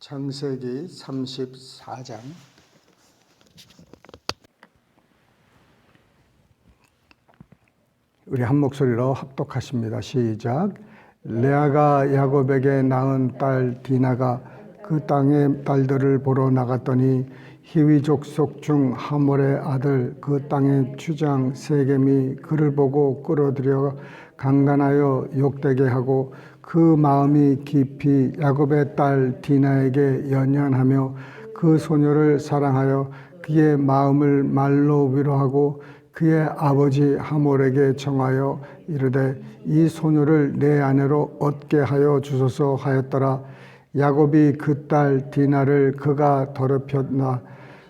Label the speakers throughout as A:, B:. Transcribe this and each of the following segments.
A: 창세기 34장 우리 한 목소리로 합독하십니다. 시작. 레아가 야곱에게 낳은 딸 디나가 그 땅의 딸들을 보러 나갔더니 히위 족속 중 하몰의 아들 그 땅의 주장 세겜이 그를 보고 끌어들여 강간하여 욕되게 하고 그 마음이 깊이 야곱의 딸 디나에게 연연하며 그 소녀를 사랑하여 그의 마음을 말로 위로하고 그의 아버지 하몰에게 청하여 이르되 이 소녀를 내 아내로 얻게 하여 주소서 하였더라. 야곱이 그 딸 디나를 그가 더럽혔나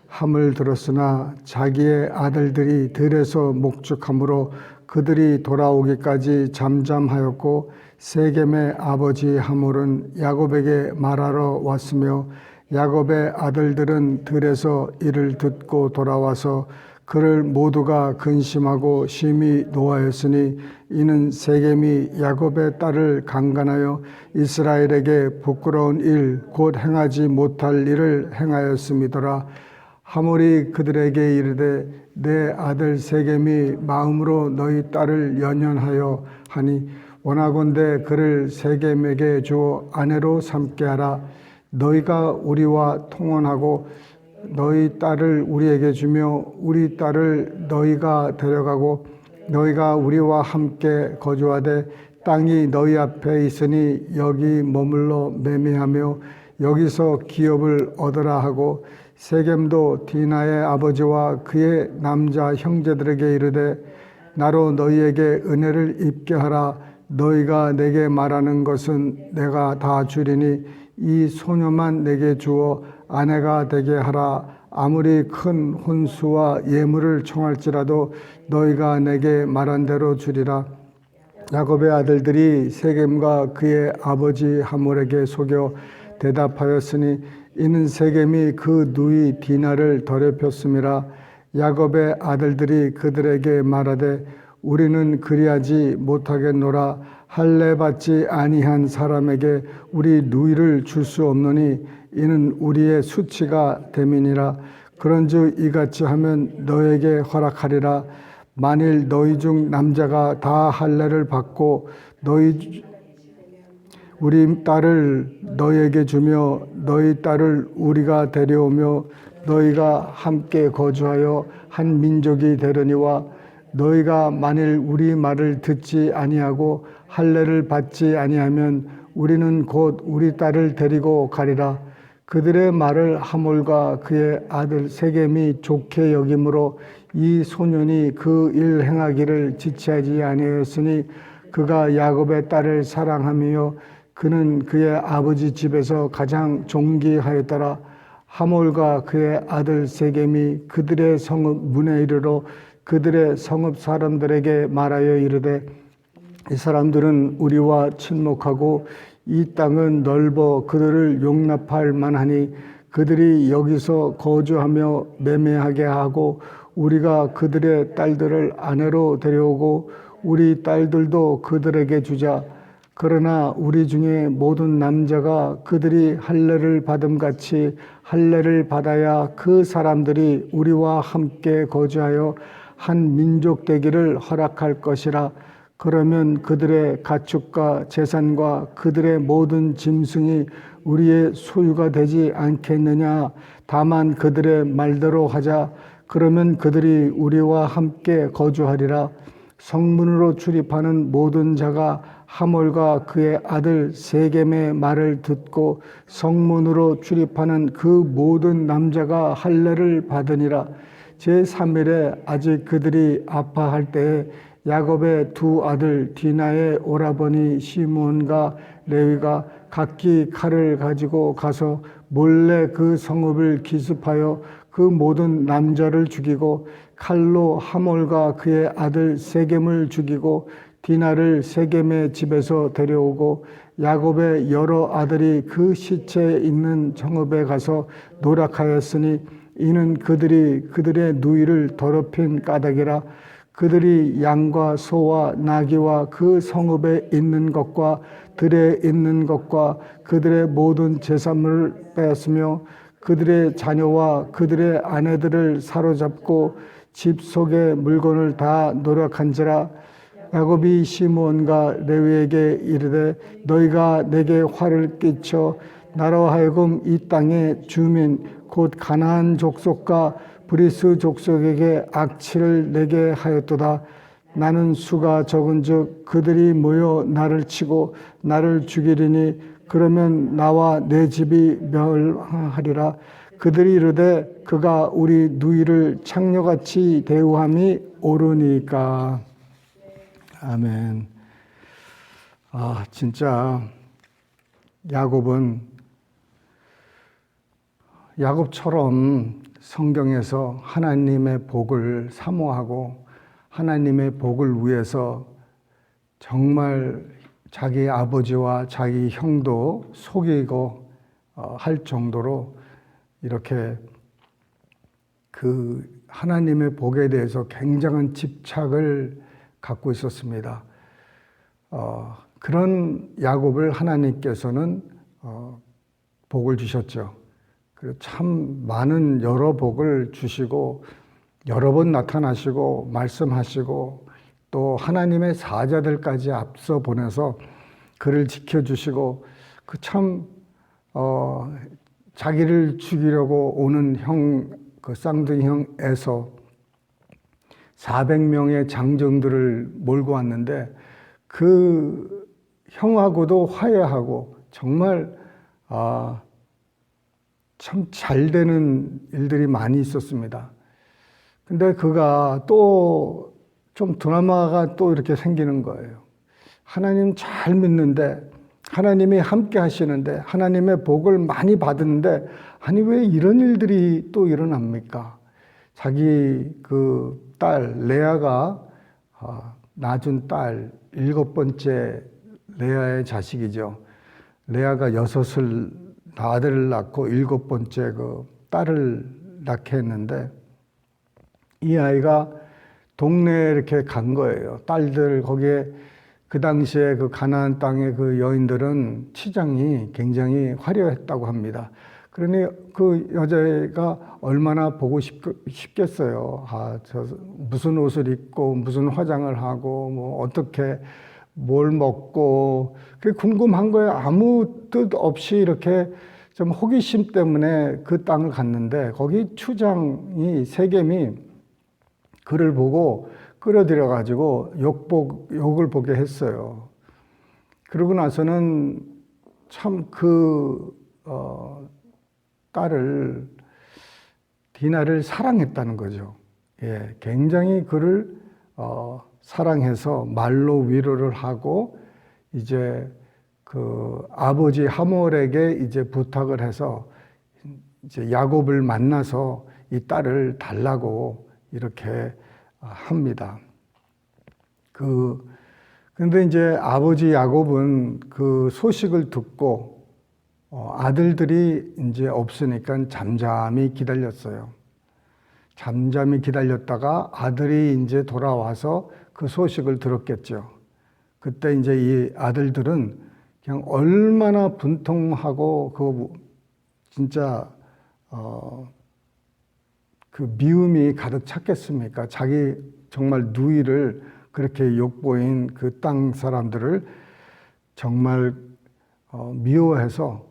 A: 함을 들었으나 자기의 아들들이 들에서 목축함으로 그들이 돌아오기까지 잠잠하였고 세겜의 아버지 하몰은 야곱에게 말하러 왔으며 야곱의 아들들은 들에서 이를 듣고 돌아와서 그를 모두가 근심하고 심히 노하였으니 이는 세겜이 야곱의 딸을 강간하여 이스라엘에게 부끄러운 일 곧 행하지 못할 일을 행하였음이더라. 하몰이 그들에게 이르되 내 아들 세겜이 마음으로 너희 딸을 연연하여 하니 원하건대 그를 세겜에게 주어 아내로 삼게 하라. 너희가 우리와 통혼하고 너희 딸을 우리에게 주며 우리 딸을 너희가 데려가고 너희가 우리와 함께 거주하되 땅이 너희 앞에 있으니 여기 머물러 매매하며 여기서 기업을 얻으라 하고 세겜도 디나의 아버지와 그의 남자 형제들에게 이르되 나로 너희에게 은혜를 입게 하라. 너희가 내게 말하는 것은 내가 다 주리니 이 소녀만 내게 주어 아내가 되게 하라. 아무리 큰 혼수와 예물을 청할지라도 너희가 내게 말한 대로 주리라. 야곱의 아들들이 세겜과 그의 아버지 하몰에게 속여 대답하였으니 이는 세겜이 그 누이 디나를 더럽혔음이라 야곱의 아들들이 그들에게 말하되 우리는 그리하지 못하겠노라. 할례 받지 아니한 사람에게 우리 누이를 줄 수 없노니 이는 우리의 수치가 됨이니라. 그런즉 이같이 하면 너에게 허락하리라. 만일 너희 중 남자가 다 할례를 받고 너희 우리 딸을 너에게 주며 너희 딸을 우리가 데려오며 너희가 함께 거주하여 한 민족이 되려니와 너희가 만일 우리 말을 듣지 아니하고 할례를 받지 아니하면 우리는 곧 우리 딸을 데리고 가리라. 그들의 말을 하몰과 그의 아들 세겜이 좋게 여김으로 이 소년이 그 일 행하기를 지체하지 아니하였으니 그가 야곱의 딸을 사랑하며 그는 그의 아버지 집에서 가장 존귀하였더라. 하몰과 그의 아들 세겜이 그들의 성읍 문에 이르러 그들의 성읍 사람들에게 말하여 이르되 이 사람들은 우리와 친목하고 이 땅은 넓어 그들을 용납할 만하니 그들이 여기서 거주하며 매매하게 하고 우리가 그들의 딸들을 아내로 데려오고 우리 딸들도 그들에게 주자. 그러나 우리 중에 모든 남자가 그들이 할례를 받음 같이 할례를 받아야 그 사람들이 우리와 함께 거주하여 한 민족 되기를 허락할 것이라. 그러면 그들의 가축과 재산과 그들의 모든 짐승이 우리의 소유가 되지 않겠느냐. 다만 그들의 말대로 하자. 그러면 그들이 우리와 함께 거주하리라. 성문으로 출입하는 모든 자가 하몰과 그의 아들 세겜의 말을 듣고 성문으로 출입하는 그 모든 남자가 할례를 받으니라. 제3일에 아직 그들이 아파할 때에 야곱의 두 아들 디나의 오라버니 시몬과 레위가 각기 칼을 가지고 가서 몰래 그 성읍을 기습하여 그 모든 남자를 죽이고 칼로 하몰과 그의 아들 세겜을 죽이고 디나를 세겜의 집에서 데려오고 야곱의 여러 아들이 그 시체에 있는 성읍에 가서 노력하였으니 이는 그들이 그들의 누이를 더럽힌 까닭이라 그들이 양과 소와 나귀와 그 성읍에 있는 것과 들에 있는 것과 그들의 모든 재산을 빼앗으며 그들의 자녀와 그들의 아내들을 사로잡고 집 속의 물건을 다 노력한지라 야곱이 시므온과 레위에게 이르되 너희가 내게 화를 끼쳐 나로 하여금 이 땅의 주민 곧 가나안 족속과 브리스 족속에게 악취를 내게 하였도다. 나는 수가 적은즉 그들이 모여 나를 치고 나를 죽이리니 그러면 나와 내 집이 멸하리라. 그들이 이르되 그가 우리 누이를 창녀같이 대우함이 옳으니까 아멘. 아, 진짜 야곱은 야곱처럼 성경에서 하나님의 복을 사모하고 하나님의 복을 위해서 정말 자기 아버지와 자기 형도 속이고 어, 할 정도로 이렇게 그 하나님의 복에 대해서 굉장한 집착을 갖고 있었습니다. 어, 그런 야곱을 하나님께서는 어, 복을 주셨죠. 그리고 참 많은 여러 복을 주시고 여러 번 나타나시고 말씀하시고 또 하나님의 사자들까지 앞서 보내서 그를 지켜주시고 그참 어, 자기를 죽이려고 오는 형, 그 쌍둥이 형 에서 400명의 장정들을 몰고 왔는데 그 형하고도 화해하고 정말 아, 참 잘 되는 일들이 많이 있었습니다. 근데 그가 또 좀 드라마가 또 이렇게 생기는 거예요. 하나님 잘 믿는데 하나님이 함께 하시는데 하나님의 복을 많이 받는데 아니 왜 이런 일들이 또 일어납니까? 자기 그 딸 레아가 아, 낳은 딸 일곱 번째 레아의 자식이죠. 레아가 여섯을 아들을 낳고 일곱 번째 그 딸을 낳게 했는데 이 아이가 동네에 이렇게 간 거예요. 딸들 거기에 그 당시에 그 가나안 땅의 그 여인들은 치장이 굉장히 화려했다고 합니다. 그러니 그 여자가 얼마나 보고 싶, 싶겠어요. 아, 저 무슨 옷을 입고 무슨 화장을 하고 뭐 어떻게 뭘 먹고 그게 궁금한 거예요. 아무 뜻 없이 이렇게 좀 호기심 때문에 그 땅을 갔는데 거기 추장이 세겜이 그를 보고 끌어들여 가지고 욕복 욕을 보게 했어요. 그러고 나서는 참그 어, 딸을 디나를 사랑했다는 거죠. 예, 굉장히 그를 어, 사랑해서 말로 위로를 하고 이제 그 아버지 하몰에게 이제 부탁을 해서 이제 야곱을 만나서 이 딸을 달라고 이렇게 합니다. 그 근데 이제 아버지 야곱은 그 소식을 듣고 어, 아들들이 이제 없으니까 잠잠히 기다렸어요. 잠잠히 기다렸다가 아들이 이제 돌아와서 그 소식을 들었겠죠. 그때 이제 이 아들들은 그냥 얼마나 분통하고 그 진짜 어, 그 미움이 가득 찼겠습니까? 자기 정말 누이를 그렇게 욕보인 그 땅 사람들을 정말 어, 미워해서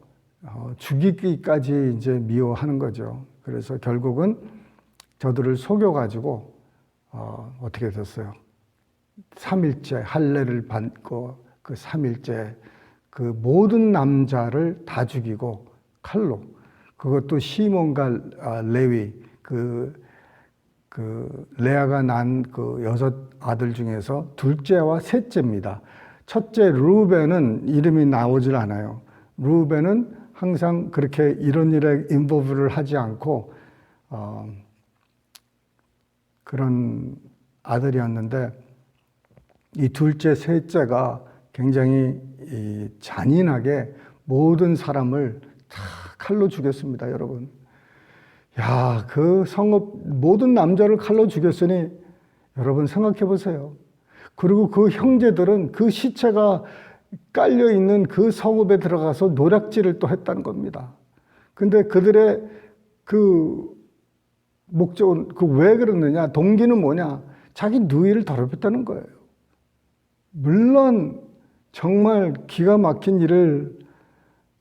A: 어, 죽이기까지 이제 미워하는 거죠. 그래서 결국은 저들을 속여가지고 어, 어떻게 됐어요? 3일째 할례를 받고 그 3일째 그 모든 남자를 다 죽이고 칼로 그것도 시몬과 아, 레위 그, 그 레아가 난 그 여섯 아들 중에서 둘째와 셋째입니다. 첫째 루벤은 이름이 나오질 않아요. 루벤은 항상 그렇게 이런 일에 인보브를 하지 않고 어, 그런 아들이었는데 이 둘째, 셋째가 굉장히 이 잔인하게 모든 사람을 다 칼로 죽였습니다, 여러분. 야, 그 성읍 모든 남자를 칼로 죽였으니 여러분 생각해 보세요. 그리고 그 형제들은 그 시체가 깔려 있는 그 성읍에 들어가서 노략질을 또 했다는 겁니다. 근데 그들의 그 목적은 그 왜 그러느냐? 동기는 뭐냐? 자기 누이를 더럽혔다는 거예요. 물론 정말 기가 막힌 일을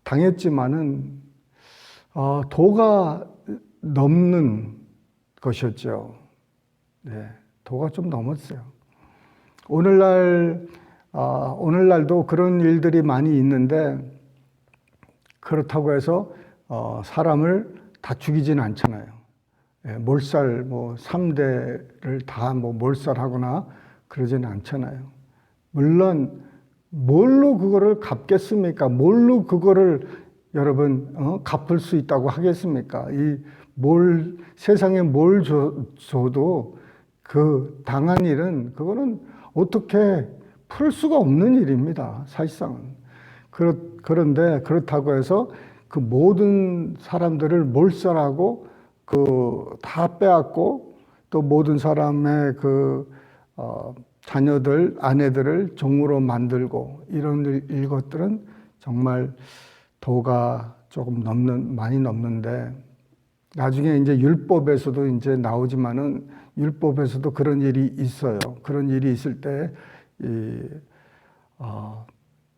A: 당했지만은 어, 도가 넘는 것이었죠. 네, 도가 좀 넘었어요. 오늘날 아, 오늘날도 그런 일들이 많이 있는데 그렇다고 해서 어, 사람을 다 죽이지는 않잖아요. 예, 몰살 뭐 3대를 다 뭐 몰살하거나 그러지는 않잖아요. 물론 뭘로 그거를 갚겠습니까? 뭘로 그거를 여러분 어? 갚을 수 있다고 하겠습니까? 이 뭘 세상에 뭘 줘, 줘도 그 당한 일은 그거는 어떻게 풀 수가 없는 일입니다. 사실상은. 그렇, 그런데 그렇다고 해서 그 모든 사람들을 몰살하고 그 다 빼앗고 또 모든 사람의 그 어, 자녀들, 아내들을 종으로 만들고 이런 일, 일것들은 정말 도가 조금 넘는 많이 넘는데 나중에 이제 율법에서도 이제 나오지만은 율법에서도 그런 일이 있어요. 그런 일이 있을 때 이, 어,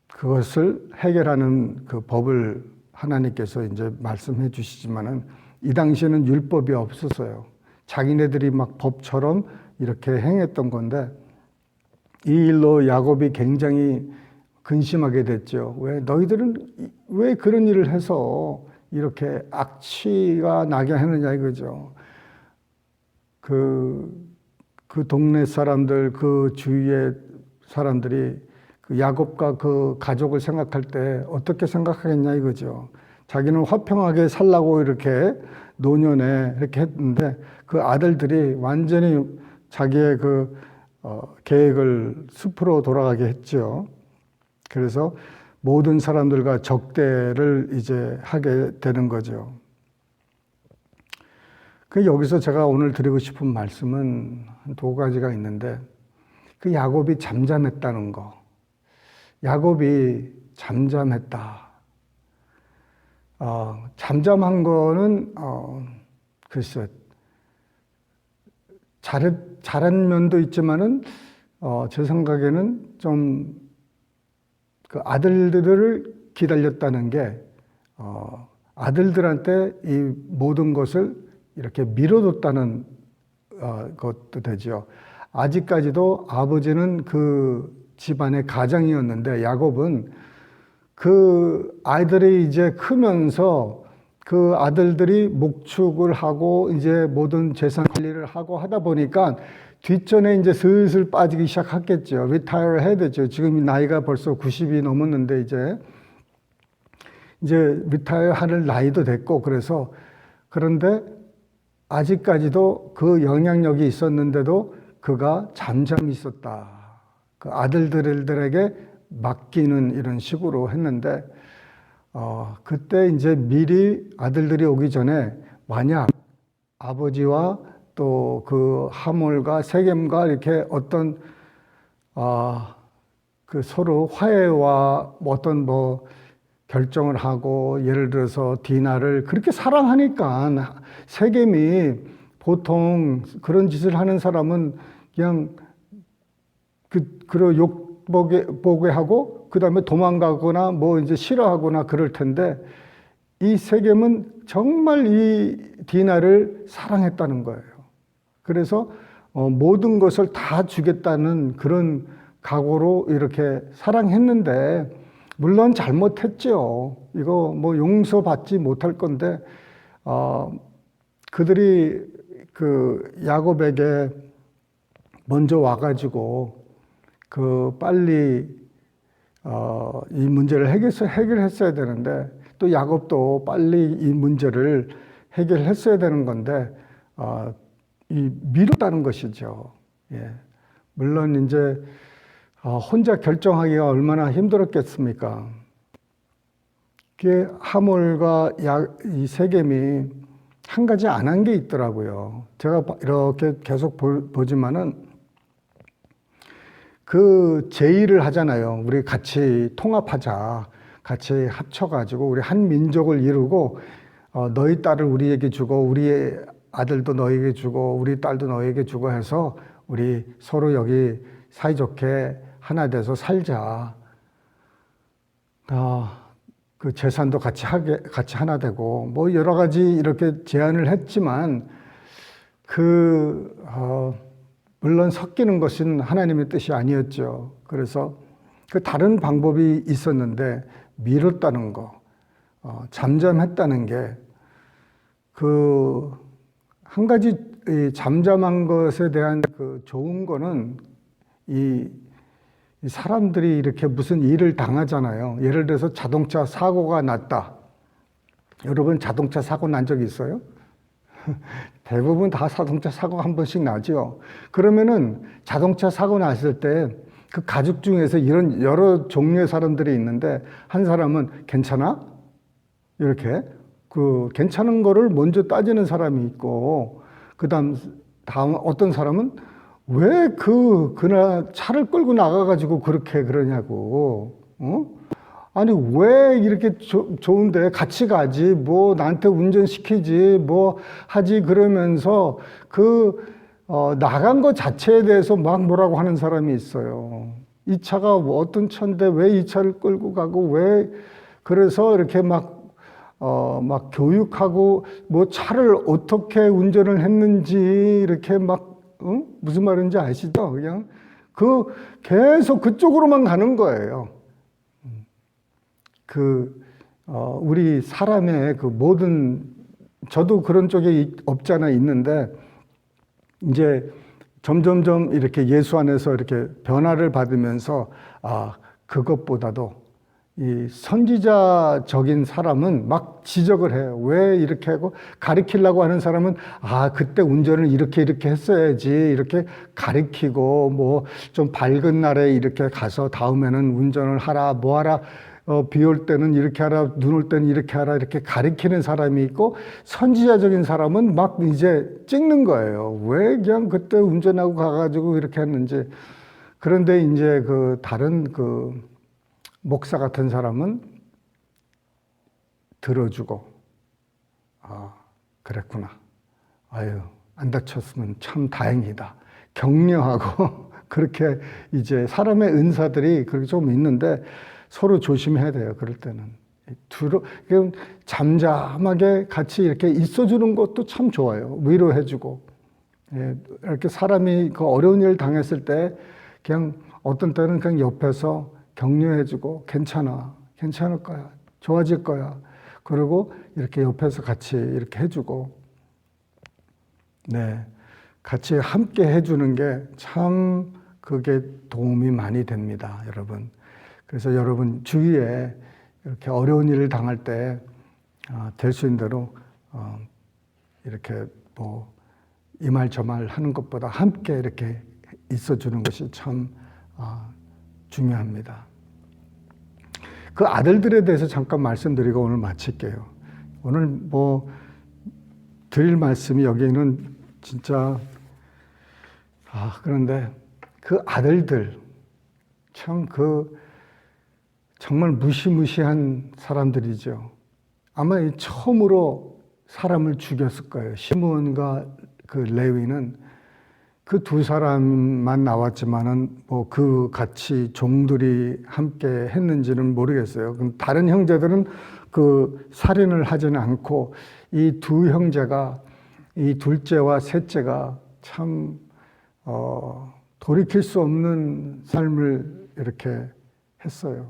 A: 그것을 해결하는 그 법을 하나님께서 이제 말씀해 주시지만은 이 당시에는 율법이 없었어요. 자기네들이 막 법처럼 이렇게 행했던 건데 이 일로 야곱이 굉장히 근심하게 됐죠. 왜 너희들은 왜 그런 일을 해서 이렇게 악취가 나게 하느냐 이거죠. 그, 그 동네 사람들, 그 주위의 사람들이 그 야곱과 그 가족을 생각할 때 어떻게 생각하겠냐 이거죠. 자기는 화평하게 살라고 이렇게 노년에 이렇게 했는데 그 아들들이 완전히 자기의 그 어, 계획을 숲으로 돌아가게 했죠. 그래서 모든 사람들과 적대를 이제 하게 되는 거죠. 그 여기서 제가 오늘 드리고 싶은 말씀은 두 가지가 있는데 그 야곱이 잠잠했다는 거. 야곱이 잠잠했다. 어, 잠잠한 거는 어, 글쎄 잘했, 잘한 면도 있지만은 어, 제 생각에는 좀 그 아들들을 기다렸다는 게 어, 아들들한테 이 모든 것을 이렇게 밀어뒀다는 어, 것도 되죠. 아직까지도 아버지는 그 집안의 가장이었는데 야곱은 그 아이들이 이제 크면서 그 아들들이 목축을 하고 이제 모든 재산 관리를 하고 하다 보니까 뒷전에 이제 슬슬 빠지기 시작했겠죠. 리타이어 해야 되죠. 지금 나이가 벌써 90이 넘었는데 이제 이제 리타이어 하는 나이도 됐고 그래서 그런데 아직까지도 그 영향력이 있었는데도 그가 잠잠히 있었다. 그 아들들에게 맡기는 이런 식으로 했는데 어, 그때 이제 미리 아들들이 오기 전에 만약 아버지와 또 그 하몰과 세겜과 이렇게 어떤 아, 그 서로 화해와 어떤 뭐 결정을 하고 예를 들어서 디나를 그렇게 사랑하니까 세겜이 보통 그런 짓을 하는 사람은 그냥 그 그런 욕 보게 보게 하고 그 다음에 도망가거나 뭐 이제 싫어하거나 그럴 텐데 이 세겜은 정말 이 디나를 사랑했다는 거예요. 그래서 어, 모든 것을 다 주겠다는 그런 각오로 이렇게 사랑했는데 물론 잘못했죠. 이거 뭐 용서받지 못할 건데 어, 그들이 그 야곱에게 먼저 와가지고 그 빨리 어, 이 문제를 해결, 해결했어야 되는데 또 야곱도 빨리 이 문제를 해결했어야 되는 건데 어, 이 미뤘다는 것이죠. 예. 물론 이제 어, 혼자 결정하기가 얼마나 힘들었겠습니까? 그게 하몰과 야, 이 세겜이 한 가지 안 한 게 있더라고요. 제가 이렇게 계속 보, 보지만은 그 제의를 하잖아요. 우리 같이 통합하자. 같이 합쳐가지고 우리 한 민족을 이루고 어, 너희 딸을 우리에게 주고 우리의 아들도 너에게 주고 우리 딸도 너에게 주고 해서 우리 서로 여기 사이좋게 하나 돼서 살자. 아, 그 재산도 같이 하게 같이 하나 되고 뭐 여러 가지 이렇게 제안을 했지만 그 어, 물론 섞이는 것은 하나님의 뜻이 아니었죠. 그래서 그 다른 방법이 있었는데 미뤘다는 거, 어, 잠잠했다는 게 그 한 가지 이 잠잠한 것에 대한 그 좋은 거는 이, 이 사람들이 이렇게 무슨 일을 당하잖아요. 예를 들어서 자동차 사고가 났다. 여러분 자동차 사고 난적 있어요? 대부분 다 자동차 사고 한 번씩 나죠. 그러면은 자동차 사고 났을 때 그 가족 중에서 이런 여러 종류의 사람들이 있는데 한 사람은 괜찮아? 이렇게 그 괜찮은 거를 먼저 따지는 사람이 있고 그다음 다음 어떤 사람은 왜 그 그날 차를 끌고 나가가지고 그렇게 그러냐고 어? 아니 왜 이렇게 조, 좋은데 같이 가지 뭐 나한테 운전시키지 뭐 하지 그러면서 그 어, 나간 것 자체에 대해서 막 뭐라고 하는 사람이 있어요. 이 차가 뭐 어떤 차인데 왜 이 차를 끌고 가고 왜 그래서 이렇게 막 어, 막 교육하고 뭐 차를 어떻게 운전을 했는지 이렇게 막 어? 무슨 말인지 아시죠? 그냥 그 계속 그쪽으로만 가는 거예요. 그 어, 우리 사람의 그 모든 저도 그런 쪽에 없잖아 있는데 이제 점점점 이렇게 예수 안에서 이렇게 변화를 받으면서 아 그것보다도 이 선지자적인 사람은 막 지적을 해요. 왜 이렇게 하고 가리키려고 하는 사람은 아 그때 운전을 이렇게 이렇게 했어야지 이렇게 가리키고 뭐 좀 밝은 날에 이렇게 가서 다음에는 운전을 하라 뭐 하라 어, 비 올 때는 이렇게 하라, 눈 올 때는 이렇게 하라, 이렇게 가리키는 사람이 있고, 선지자적인 사람은 막 이제 찍는 거예요. 왜 그냥 그때 운전하고 가가지고 이렇게 했는지. 그런데 이제 그 다른 그 목사 같은 사람은 들어주고, 아, 그랬구나. 아유, 안 다쳤으면 참 다행이다. 격려하고, 그렇게 이제 사람의 은사들이 그렇게 좀 있는데, 서로 조심해야 돼요. 그럴 때는. 두려, 잠잠하게 같이 이렇게 있어주는 것도 참 좋아요. 위로해주고. 예, 이렇게 사람이 그 어려운 일을 당했을 때 그냥 어떤 때는 그냥 옆에서 격려해주고 괜찮아. 괜찮을 거야. 좋아질 거야. 그리고 이렇게 옆에서 같이 이렇게 해주고. 네. 같이 함께 해주는 게 참 그게 도움이 많이 됩니다. 여러분. 그래서 여러분 주위에 이렇게 어려운 일을 당할 때 될 수 있는 대로 어, 이렇게 뭐 이 말 저 말 하는 것보다 함께 이렇게 있어주는 것이 참 아, 중요합니다. 그 아들들에 대해서 잠깐 말씀드리고 오늘 마칠게요. 오늘 뭐 드릴 말씀이 여기는 진짜 아 그런데 그 아들들 참 그 정말 무시무시한 사람들이죠. 아마 처음으로 사람을 죽였을 거예요. 시므온과 그 레위는 그 두 사람만 나왔지만은 뭐 그 같이 종들이 함께 했는지는 모르겠어요. 그럼 다른 형제들은 그 살인을 하지는 않고 이 두 형제가 이 둘째와 셋째가 참 어, 돌이킬 수 없는 삶을 이렇게 했어요.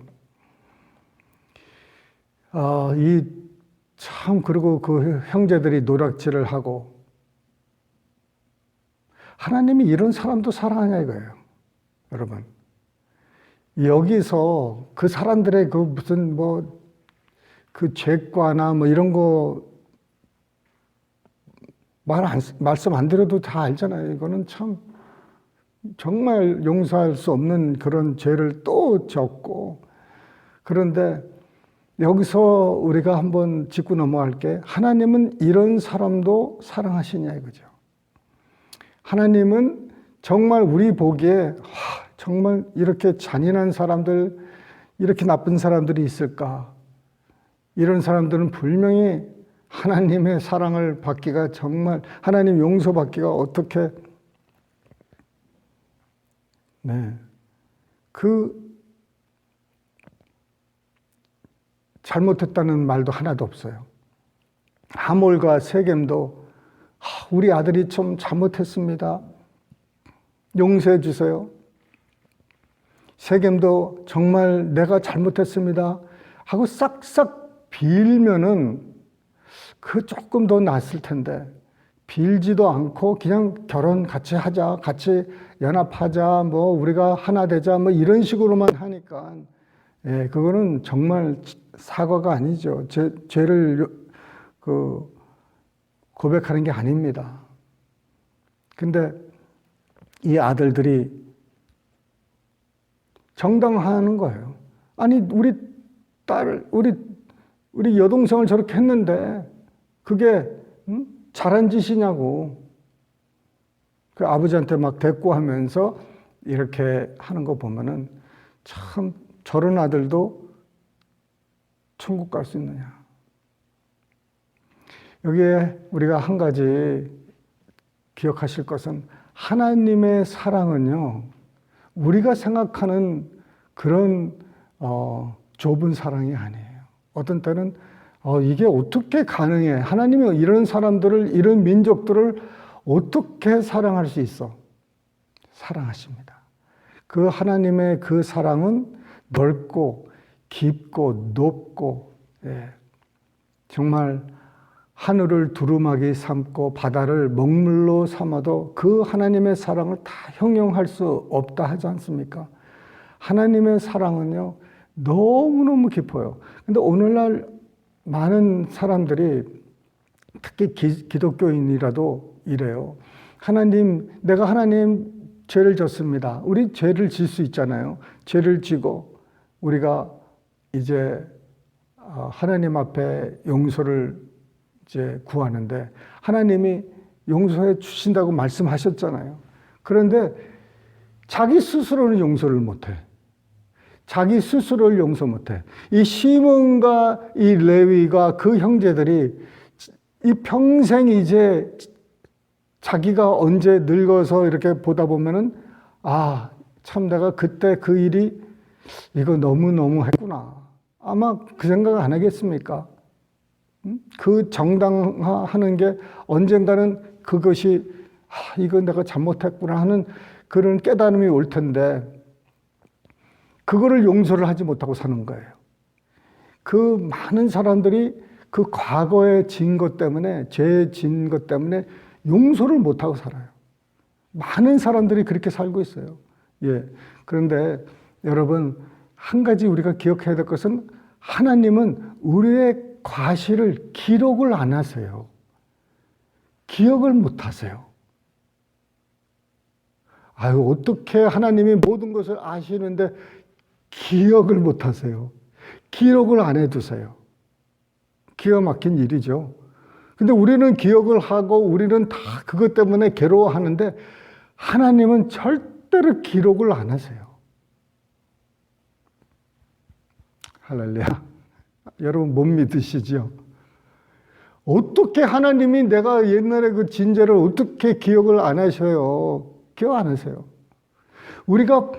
A: 어, 이참 그리고 그 형제들이 노략질을 하고 하나님이 이런 사람도 사랑하냐 이거예요. 여러분. 여기서 그 사람들의 그 무슨 뭐 그 죄과나 뭐 이런 거 말 안, 말씀 안 드려도 다 알잖아요. 이거는 참 정말 용서할 수 없는 그런 죄를 또 졌고 그런데 여기서 우리가 한번 짚고 넘어갈 게 하나님은 이런 사람도 사랑하시냐 이거죠. 하나님은 정말 우리 보기에 정말 이렇게 잔인한 사람들, 이렇게 나쁜 사람들이 있을까? 이런 사람들은 분명히 하나님의 사랑을 받기가 정말 하나님 용서 받기가 어떻게 네. 그 잘못했다는 말도 하나도 없어요. 하몰과 세겜도 아, 우리 아들이 좀 잘못했습니다. 용서해 주세요. 세겜도 정말 내가 잘못했습니다. 하고 싹싹 빌면은 그 조금 더 낫을 텐데 빌지도 않고 그냥 결혼 같이 하자, 같이 연합하자, 뭐 우리가 하나 되자, 뭐 이런 식으로만 하니까 예, 그거는 정말 사과가 아니죠. 죄, 죄를 그 고백하는 게 아닙니다. 근데 이 아들들이 정당화하는 거예요. 아니 우리 딸, 우리 우리 여동생을 저렇게 했는데 그게 음? 잘한 짓이냐고. 그 아버지한테 막 대꾸하면서 이렇게 하는 거 보면은 참 저런 아들도 천국 갈 수 있느냐. 여기에 우리가 한 가지 기억하실 것은 하나님의 사랑은요, 우리가 생각하는 그런 어, 좁은 사랑이 아니에요. 어떤 때는 어, 이게 어떻게 가능해? 하나님이 이런 사람들을, 이런 민족들을 어떻게 사랑할 수 있어? 사랑하십니다. 그 하나님의 그 사랑은 넓고 깊고 높고 예, 정말 하늘을 두루마기 삼고 바다를 먹물로 삼아도 그 하나님의 사랑을 다 형용할 수 없다 하지 않습니까? 하나님의 사랑은요 너무너무 깊어요. 근데 오늘날 많은 사람들이 특히 기, 기독교인이라도 이래요. 하나님, 내가 하나님 죄를 졌습니다. 우리 죄를 질 수 있잖아요. 죄를 지고 우리가 이제 어, 하나님 앞에 용서를 이제 구하는데 하나님이 용서해 주신다고 말씀하셨잖아요. 그런데 자기 스스로는 용서를 못해. 자기 스스로를 용서 못해. 이 시몬과 이 레위가 그 형제들이 이 평생 이제 자기가 언제 늙어서 이렇게 보다 보면은 아, 참 내가 그때 그 일이 이거 너무너무 했구나. 아마 그 생각 안 하겠습니까? 그 정당화하는 게 언젠가는 그것이 아, 이거 내가 잘못했구나 하는 그런 깨달음이 올 텐데 그거를 용서를 하지 못하고 사는 거예요. 그 많은 사람들이 그 과거에 진 것 때문에, 죄 진 것 때문에 용서를 못하고 살아요. 많은 사람들이 그렇게 살고 있어요. 예. 그런데 여러분, 한 가지 우리가 기억해야 될 것은 하나님은 우리의 과실을 기록을 안 하세요. 기억을 못 하세요. 아유, 어떻게 하나님이 모든 것을 아시는데 기억을 못 하세요. 기록을 안 해두세요. 기가 막힌 일이죠. 근데 우리는 기억을 하고 우리는 다 그것 때문에 괴로워하는데 하나님은 절대로 기록을 안 하세요. 할렐루야. 여러분 못 믿으시죠? 어떻게 하나님이 내가 옛날에 그 진죄를 어떻게 기억을 안 하셔요? 기억 안 하세요. 우리가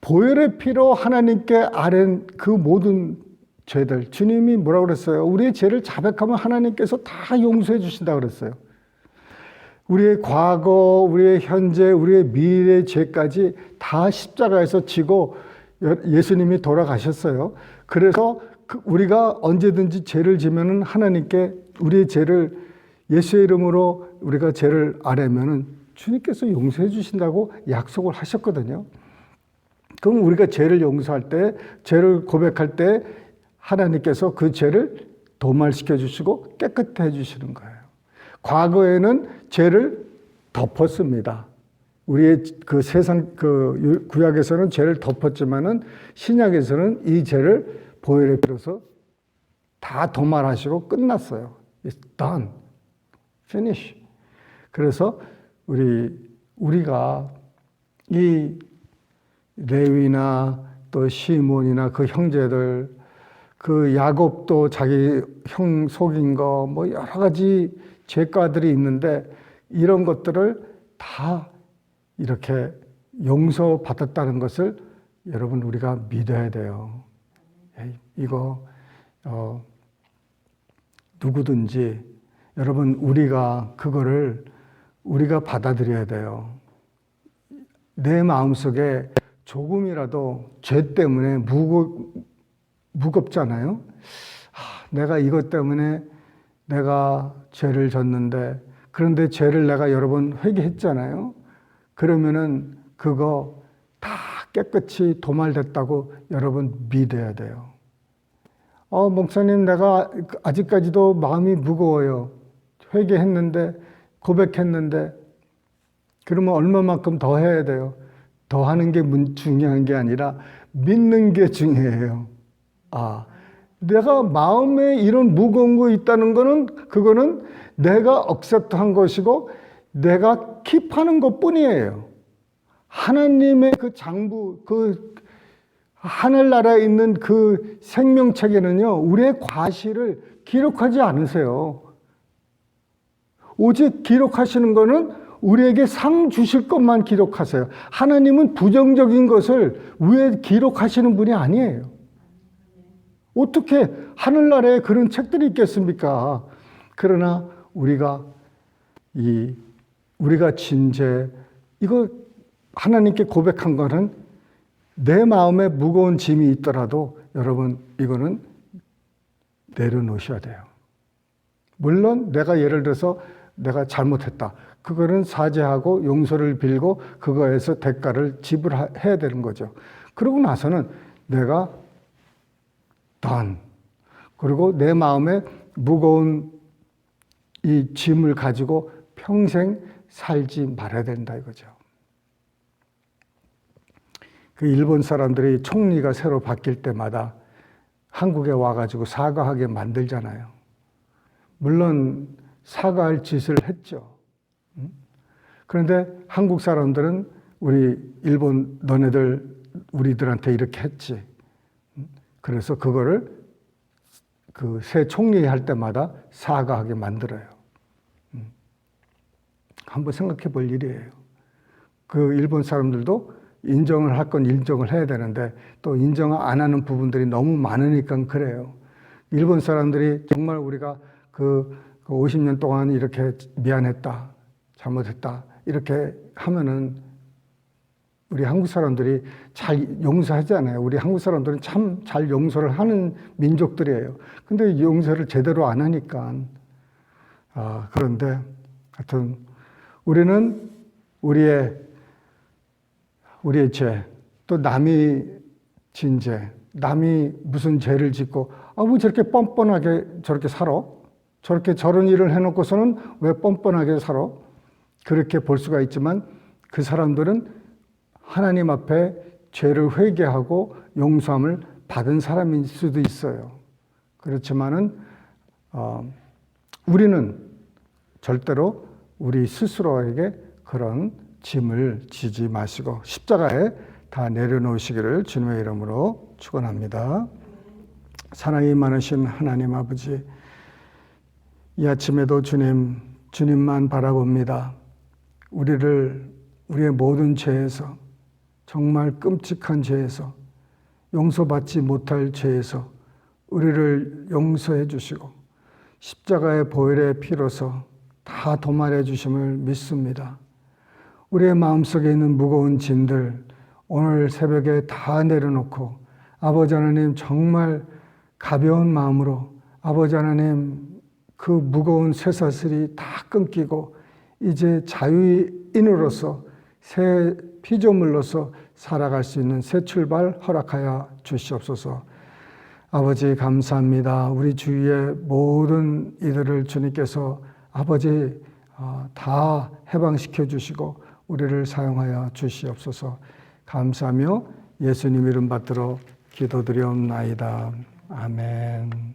A: 보혈의 피로 하나님께 아랜 그 모든 죄들 주님이 뭐라고 그랬어요? 우리의 죄를 자백하면 하나님께서 다 용서해 주신다 그랬어요. 우리의 과거, 우리의 현재, 우리의 미래 죄까지 다 십자가에서 지고 예수님이 돌아가셨어요. 그래서 그 우리가 언제든지 죄를 지면은 하나님께 우리의 죄를 예수의 이름으로 우리가 죄를 아뢰면은 주님께서 용서해 주신다고 약속을 하셨거든요. 그럼 우리가 죄를 용서할 때, 죄를 고백할 때 하나님께서 그 죄를 도말시켜 주시고 깨끗해 주시는 거예요. 과거에는 죄를 덮었습니다. 우리의 그 세상 그 구약에서는 죄를 덮었지만은 신약에서는 이 죄를 보혈에 빌어서 다 도말하시고 끝났어요. It's done. Finish. 그래서 우리 우리가 이 레위나 또 시몬이나 그 형제들 그 야곱도 자기 형 속인 거 뭐 여러 가지 죄가들이 있는데 이런 것들을 다 이렇게 용서받았다는 것을 여러분 우리가 믿어야 돼요. 이거 어, 누구든지 여러분 우리가 그거를 우리가 받아들여야 돼요. 내 마음속에 조금이라도 죄 때문에 무거, 무겁잖아요. 아, 내가 이것 때문에 내가 죄를 졌는데 그런데 죄를 내가 여러 번 회개했잖아요. 그러면은 그거 다 깨끗이 도말됐다고 여러분 믿어야 돼요. 어, 목사님, 내가 아직까지도 마음이 무거워요. 회개했는데, 고백했는데, 그러면 얼마만큼 더 해야 돼요? 더 하는 게 문- 중요한 게 아니라 믿는 게 중요해요. 아, 내가 마음에 이런 무거운 거 있다는 거는 그거는 내가 억셉트한 것이고 내가 킵하는 것 뿐이에요. 하나님의 그 장부, 그 하늘나라에 있는 그 생명책에는요, 우리의 과실을 기록하지 않으세요. 오직 기록하시는 거는 우리에게 상 주실 것만 기록하세요. 하나님은 부정적인 것을 왜 기록하시는 분이 아니에요. 어떻게 하늘나라에 그런 책들이 있겠습니까? 그러나 우리가 이 우리가 진죄 이거 하나님께 고백한 거는 내 마음에 무거운 짐이 있더라도 여러분 이거는 내려놓으셔야 돼요. 물론 내가 예를 들어서 내가 잘못했다. 그거는 사죄하고 용서를 빌고 그거에서 대가를 지불해야 되는 거죠. 그러고 나서는 내가 done. 그리고 내 마음에 무거운 이 짐을 가지고 평생 살지 말아야 된다 이거죠. 그 일본 사람들이 총리가 새로 바뀔 때마다 한국에 와가지고 사과하게 만들잖아요. 물론 사과할 짓을 했죠. 음? 그런데 한국 사람들은 우리 일본 너네들 우리들한테 이렇게 했지. 음? 그래서 그거를 그 새 총리 할 때마다 사과하게 만들어요. 음. 한번 생각해 볼 일이에요. 그 일본 사람들도 인정을 할 건 인정을 해야 되는데 또 인정 안 하는 부분들이 너무 많으니까 그래요. 일본 사람들이 정말 우리가 그 50년 동안 이렇게 미안했다, 잘못했다, 이렇게 하면은 우리 한국 사람들이 잘 용서하잖아요. 우리 한국 사람들은 참 잘 용서를 하는 민족들이에요. 근데 용서를 제대로 안 하니까. 아, 그런데 하여튼 우리는 우리의 우리의 죄, 또 남이 진 죄, 남이 무슨 죄를 짓고, 아, 뭐 저렇게 뻔뻔하게 저렇게 살아? 저렇게 저런 일을 해놓고서는 왜 뻔뻔하게 살아? 그렇게 볼 수가 있지만 그 사람들은 하나님 앞에 죄를 회개하고 용서함을 받은 사람일 수도 있어요. 그렇지만은, 어, 우리는 절대로 우리 스스로에게 그런 짐을 지지 마시고 십자가에 다 내려놓으시기를 주님의 이름으로 축원합니다. 사랑이 많으신 하나님 아버지, 이 아침에도 주님, 주님만 바라봅니다. 우리를 우리의 모든 죄에서 정말 끔찍한 죄에서 용서받지 못할 죄에서 우리를 용서해 주시고 십자가의 보혈의 피로서 다 도말해 주심을 믿습니다. 우리의 마음속에 있는 무거운 짐들 오늘 새벽에 다 내려놓고 아버지 하나님 정말 가벼운 마음으로 아버지 하나님 그 무거운 쇠사슬이 다 끊기고 이제 자유인으로서 새 피조물로서 살아갈 수 있는 새 출발 허락하여 주시옵소서. 아버지 감사합니다. 우리 주위의 모든 이들을 주님께서 아버지 어, 다 해방시켜 주시고 우리를 사용하여 주시옵소서. 감사하며 예수님 이름 받들어 기도드리옵나이다. 아멘.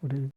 A: 우리